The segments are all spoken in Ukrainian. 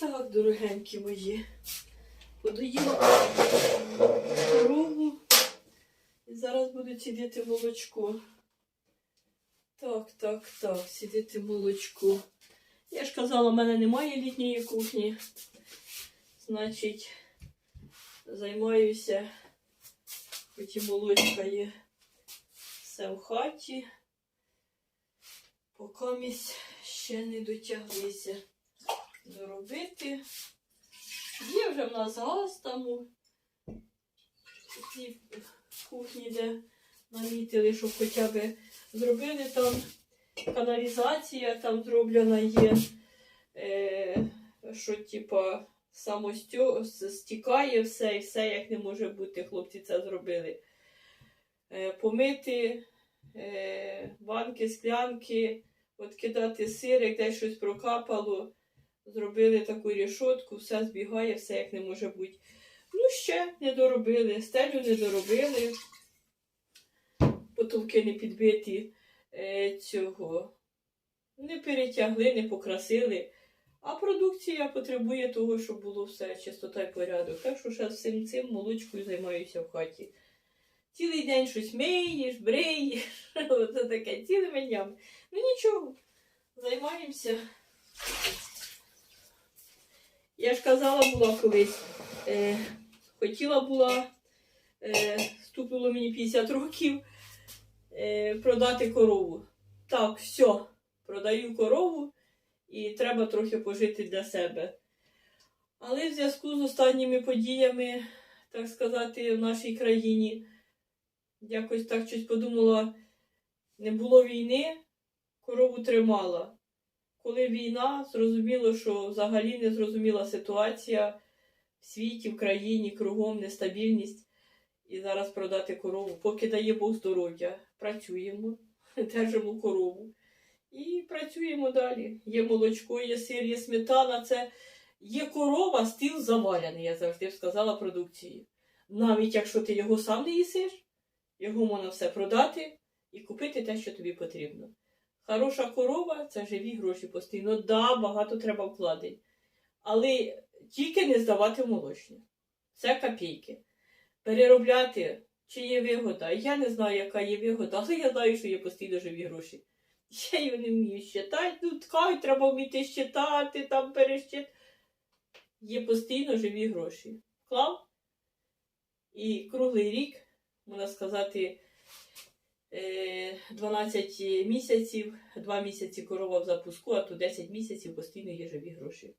Так, дорогенькі мої. Подоїла корову. І зараз буду сідити молочко. Так, так, так, сідити молочко. Я ж казала, в мене немає літньої кухні. Значить, займаюся, хоч молочка є все в хаті. Поки ще не дотяглися доробити. Є вже в нас газ там у кухні, де намітили, щоб хоча б зробили там каналізація, там зроблена є, е, що типа самостьо стікає все і все як не може бути. Хлопці це зробили. Е, помити е, банки, склянки, от кидати сир, як десь щось прокапало. Зробили таку рішотку, все збігає, все як не може бути. Ну, ще не доробили, стелю не доробили, потолки не підбиті е, цього. Не перетягли, не покрасили. А продукція потребує того, щоб було все чистота і порядок. Так що ще всім цим молочкою займаюся в хаті. Цілий день щось миєш, бриєш, це таке цілими днями. Ну нічого, займаємося. Я ж казала була колись, е, хотіла була, е, стукнуло мені 50 років, е, продати корову. Так, все, продаю корову і треба трохи пожити для себе. Але в зв'язку з останніми подіями, так сказати, в нашій країні, якось так щось подумала, не було війни, корову тримала. Коли війна, зрозуміло, що взагалі не зрозуміла ситуація в світі, в країні, кругом нестабільність. І зараз продати корову, поки дає Бог здоров'я. Працюємо, держимо корову. І працюємо далі. Є молочко, є сир, є сметана. Це є корова, стіл заваляний, я завжди сказала продукції. Навіть якщо ти його сам не їсиш, його можна все продати і купити те, що тобі потрібно. Хороша корова це живі гроші постійно. Да, багато треба вкладень. Але тільки не здавати в молочні. Це копійки. Переробляти, чи є вигода. Я не знаю, яка є вигода, але я знаю, що є постійно живі гроші. Я його не вмію щитати. Ну, ткань треба вміти щитати, там перещит. Є постійно живі гроші. Вклав. І круглий рік, можна сказати, 12 місяців, 2 місяці корова в запуску, а то 10 місяців постійно є живі гроші.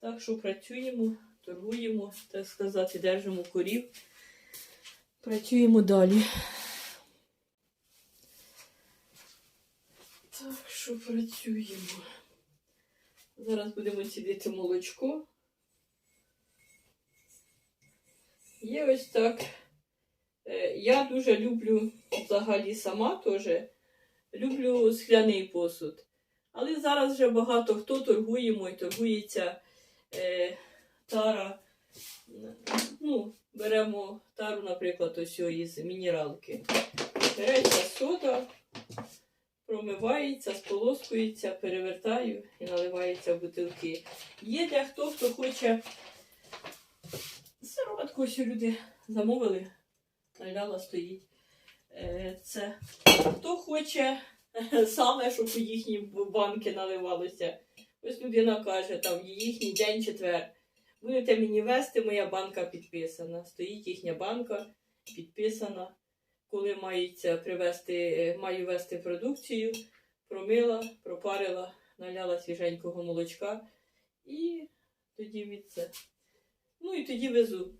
Так що працюємо, торгуємо, так сказати, держимо корів. Працюємо далі. Так що працюємо. Зараз будемо цідити молочко. Є ось так. Е, Я дуже люблю взагалі сама теж. Люблю скляний посуд. Але зараз вже багато хто торгуємо і торгується е, тара. Ну, беремо тару, наприклад, ось із мінералки. Береться сода, промивається, сполоскується, перевертаю і наливається в бутилки. Є для хто, хто хоче сироватку, ось люди замовили, наляла стоїть. Е, Це хто хоче саме, щоб у їхні банки наливалося. Ось людина каже, там їхній день четвер. Будете мені вести, моя банка підписана. Стоїть їхня банка підписана. Коли мається привезти, е, маю вести продукцію, промила, пропарила, наляла свіженького молочка і тоді від це. Ну і тоді везу.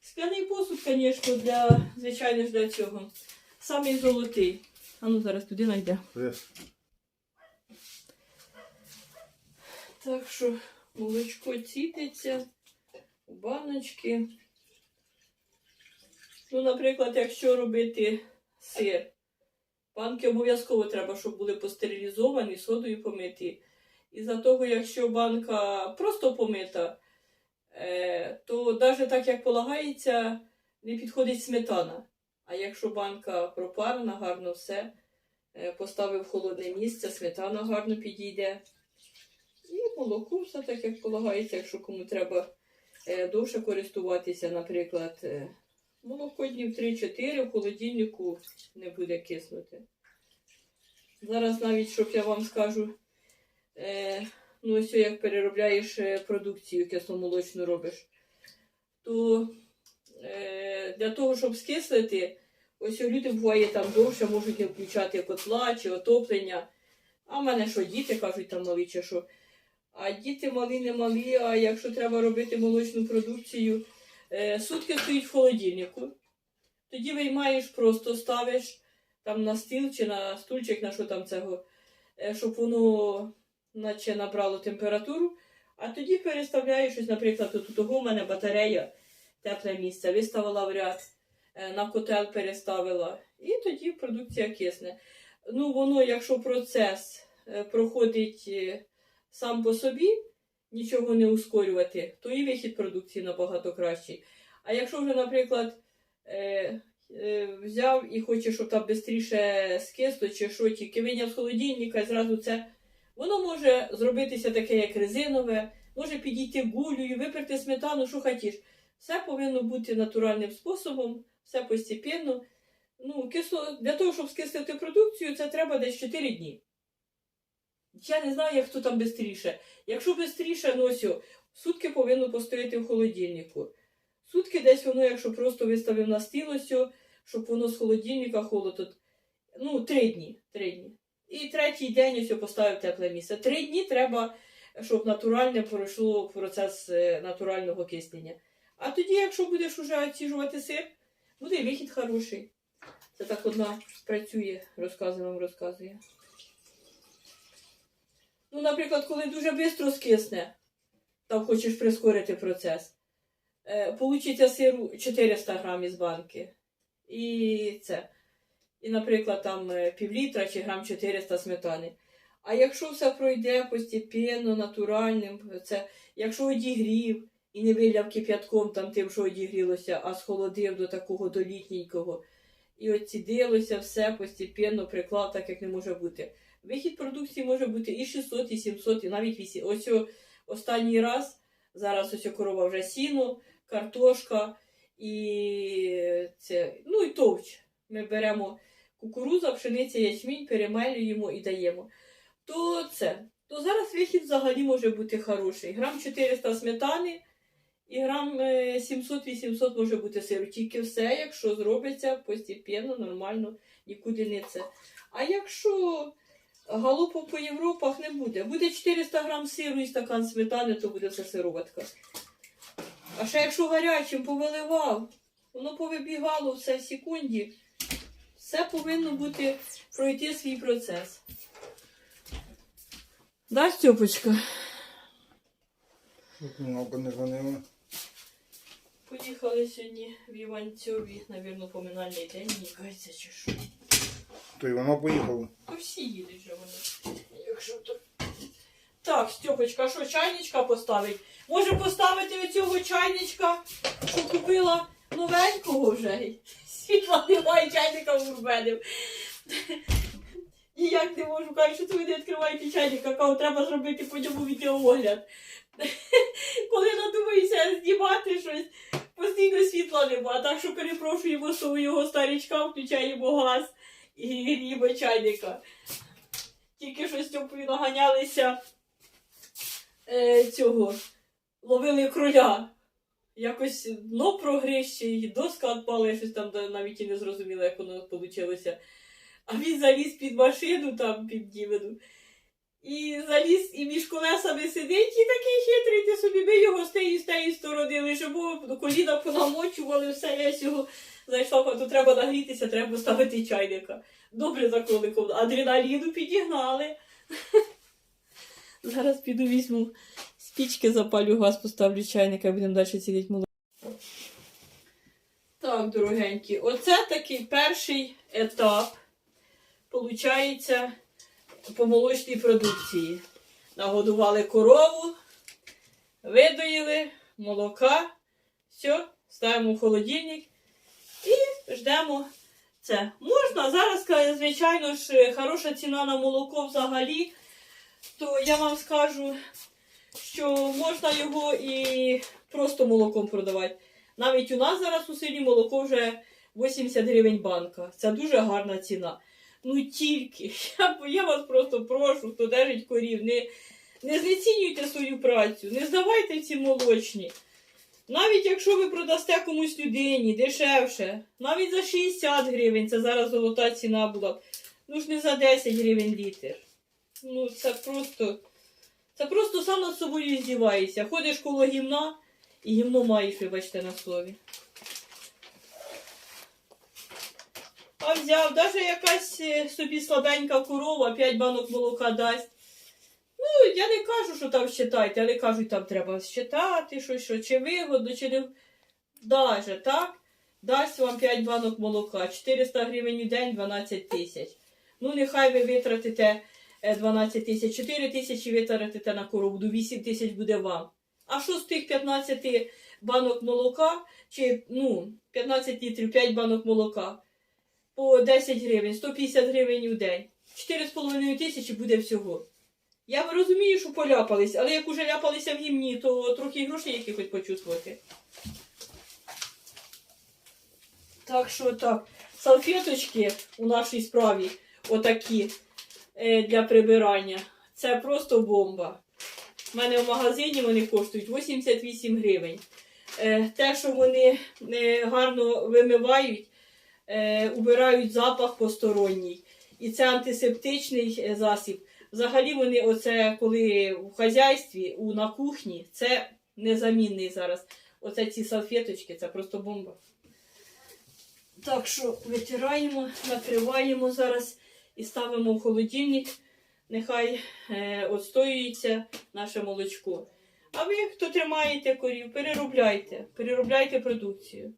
Скляний посуд, звісно, для, звичайно ж для цього. Самий золотий. А ну зараз туди найде. Так що молочко цітиться баночки. Ну, наприклад, якщо робити сир, банки обов'язково треба, щоб були постерилізовані, содою помиті. І за того, якщо банка просто помита, то навіть так, як полагається, не підходить сметана. А якщо банка пропарена, гарно все, е, поставив в холодне місце, сметана гарно підійде. І молоко все так, як полагається, якщо кому треба е, довше користуватися, наприклад, е, молоко днів 3-4 в холодильнику не буде киснути. Зараз навіть, щоб я вам скажу, е, ну ось як переробляєш е, продукцію кисломолочну робиш, то е, для того, щоб скислити, ось люди буває там довше можуть не включати котла чи отоплення. А в мене що, діти кажуть там малі чи що. А діти малі не малі, а якщо треба робити молочну продукцію, е, сутки стоїть в холодильнику. Тоді виймаєш, просто ставиш там на стіл чи на стульчик, на що там цього, е, щоб воно наче набрало температуру. А тоді переставляєш щось, наприклад, тут у мене батарея, тепле місце, виставила в ряд, е, на котел переставила, і тоді продукція кисне. Ну, воно, якщо процес е, проходить е, сам по собі, нічого не ускорювати, то і вихід продукції набагато кращий. А якщо вже, наприклад, взяв і хочеш, щоб там швидше скисло, чи що, тільки виняв з холодильника і зразу це, воно може зробитися таке, як резинове, може підійти гулею, виперти сметану, що хотіш. Все повинно бути натуральним способом, все постепенно. Ну, кисло, для того, щоб скислити продукцію, це треба десь 4 дні. Я не знаю, як хто там швидше. Якщо швидше, ну ось, о, сутки повинно постояти в холодильнику. Сутки десь воно, якщо просто виставив на стіл ось, щоб воно з холодильника холодно. Ну, три дні. Три дні. І третій день ось поставив тепле місце. Три дні треба, щоб натуральне пройшло процес е, натурального киснення. А тоді, якщо будеш уже оціжувати сир, буде вихід хороший. Це так одна працює, розказує вам розказує. Ну, наприклад, коли дуже швидко скисне, там хочеш прискорити процес, е, получиться сиру 400 грам із банки. І це. І, наприклад, там е, півлітра чи грам 400 сметани. А якщо все пройде постепенно, натуральним, це, якщо одігрів і не виляв кип'ятком там тим, що одігрілося, а схолодив до такого до літненького, і оцідилося все постепенно приклав, так як не може бути. Вихід продукції може бути і 600, і 700, і навіть 800. Ось останній раз, зараз ось корова вже сіно, картошка і це, ну і товч. Ми беремо кукуруза, пшениця, ячмінь, перемелюємо і даємо. То це. То зараз вихід взагалі може бути хороший. Грам 400 сметани і грам е, 700-800 може бути сиру. Тільки все, якщо зробиться постепенно, нормально, нікуди не це. А якщо галопом по Європах не буде, буде 400 грам сиру і стакан сметани, то буде все сироватка. А ще якщо гарячим повиливав, воно повибігало все в секунді. Все повинно бути пройти свій процес. Да, Стьопочка? Много не гонила. Поїхали сьогодні в Іванцьові, навірно, поминальний день, мені кажеться, чи що. То й воно поїхало. То всі їдуть вже вони. Якщо то. Так, Стьопочка, що чайничка поставить? Може поставити оцього чайничка, що купила новенького вже. Світла немає, чайника вурбенив. Ніяк не можу, кажу, що ви не відкриваєте чайника, кажу, треба зробити по ньому відеоогляд. Коли надумаюся знімати щось, постійно світла нема, так що перепрошуємо свого старічка, включаємо газ і гріємо чайника. Тільки що Стьопою наганялися е, цього, ловили кроля. Якось дно прогрище, і доска відпала, я щось там навіть і не зрозуміла, як воно вийшло. А він заліз під машину, там під дівину. І заліз і між колесами сидить, і такий хитрий ти собі. Ми його з тієї з тієї сторони лежимо, коліна понамочували, все, я сього зайшла, то треба нагрітися, треба ставити чайника. Добре за кроликом. Адреналіну підігнали. Зараз піду візьму спічки, запалю газ, поставлю чайника і будемо далі сидіти молоко. Так, дорогенькі, оце такий перший етап, получається, по молочній продукції. Нагодували корову, видоїли молока, все, ставимо в холодильник і ждемо це. Можна зараз, звичайно ж, хороша ціна на молоко взагалі. То я вам скажу, що можна його і просто молоком продавати. Навіть у нас зараз у селі молоко вже 80 гривень банка. Це дуже гарна ціна. Ну тільки, я, я вас просто прошу, хто держить корів, не, не знецінюйте свою працю, не здавайте ці молочні. Навіть якщо ви продасте комусь людині дешевше, навіть за 60 гривень, це зараз золота ціна була ну ж не за 10 гривень літр. Ну, це просто. Це просто сам над собою здіваєшся. Ходиш коло гімна і гімно маєш, вибачте на слові. А взяв, навіть якась е, собі слабенька корова, 5 банок молока дасть. Ну, я не кажу, що там щитайте, але кажуть, там треба щитати, що, що чи вигодно, чи не. Даже так, дасть вам 5 банок молока, 400 гривень у день, 12 тисяч. Ну, нехай ви витратите 12 тисяч, 4 тисячі витратите на корову, до 8 тисяч буде вам. А що з тих 15 банок молока, чи ну, 15 літрів, 5 банок молока по 10 гривень, 150 гривень у день. 4,5 тисячі буде всього. Я розумію, що поляпались, але як уже ляпалися в гімні, то трохи грошей якихось почувствувати. Так що так, салфеточки у нашій справі отакі е, для прибирання. Це просто бомба. У мене в магазині вони коштують 88 гривень. Е, те, що вони е, гарно вимивають, е, убирають запах посторонній. І це антисептичний е, засіб. Взагалі вони, оце коли в хазяйстві, на кухні, це незамінний зараз. Оце ці салфеточки, це просто бомба. Так що витираємо, накриваємо зараз і ставимо в холодильник. Нехай е, отстоюється наше молочко. А ви, хто тримаєте корів, переробляйте, переробляйте продукцію.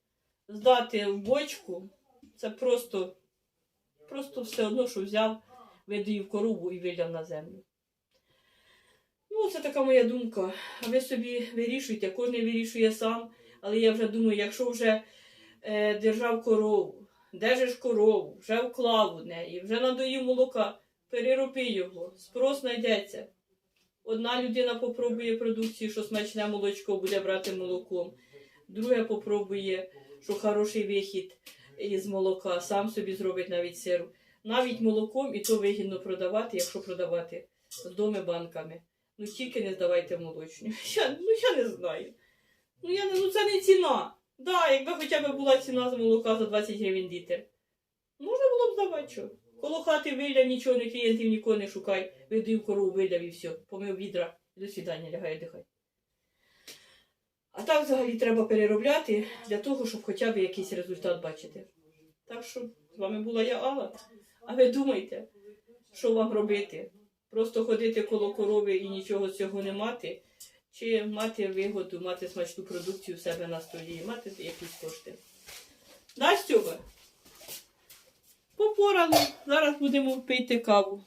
Здати в бочку це просто, просто все одно, що взяв, видоїв корову і виляв на землю. Ну, це така моя думка. А ви собі вирішуйте, кожен вирішує сам. Але я вже думаю, якщо вже е, держав корову, держиш корову, вже вклав у неї, вже надоїв молока, перероби його, спрос знайдеться. Одна людина попробує продукцію, що смачне молочко буде брати молоком. Друга попробує, що хороший вихід із молока, сам собі зробить навіть сиру. Навіть молоком і то вигідно продавати, якщо продавати з доми банками. Ну тільки не здавайте молочню. Я, ну я не знаю. Ну, я не, ну це не ціна. Да, якби хоча б була ціна з молока за 20 гривень літр. Можна було б здавати що. Коло хати виля, нічого, не клієнтів нікого не шукай. Видаю корову, виляв і все. Помив відра. До свідання, лягай, дихай. А так взагалі треба переробляти для того, щоб хоча б якийсь результат бачити. Так що з вами була я Алла. А ви думайте, що вам робити? Просто ходити коло корови і нічого з цього не мати, чи мати вигоду, мати смачну продукцію в себе на столі, мати якісь кошти. Да, Стьопа? Попорали. Зараз будемо пити каву.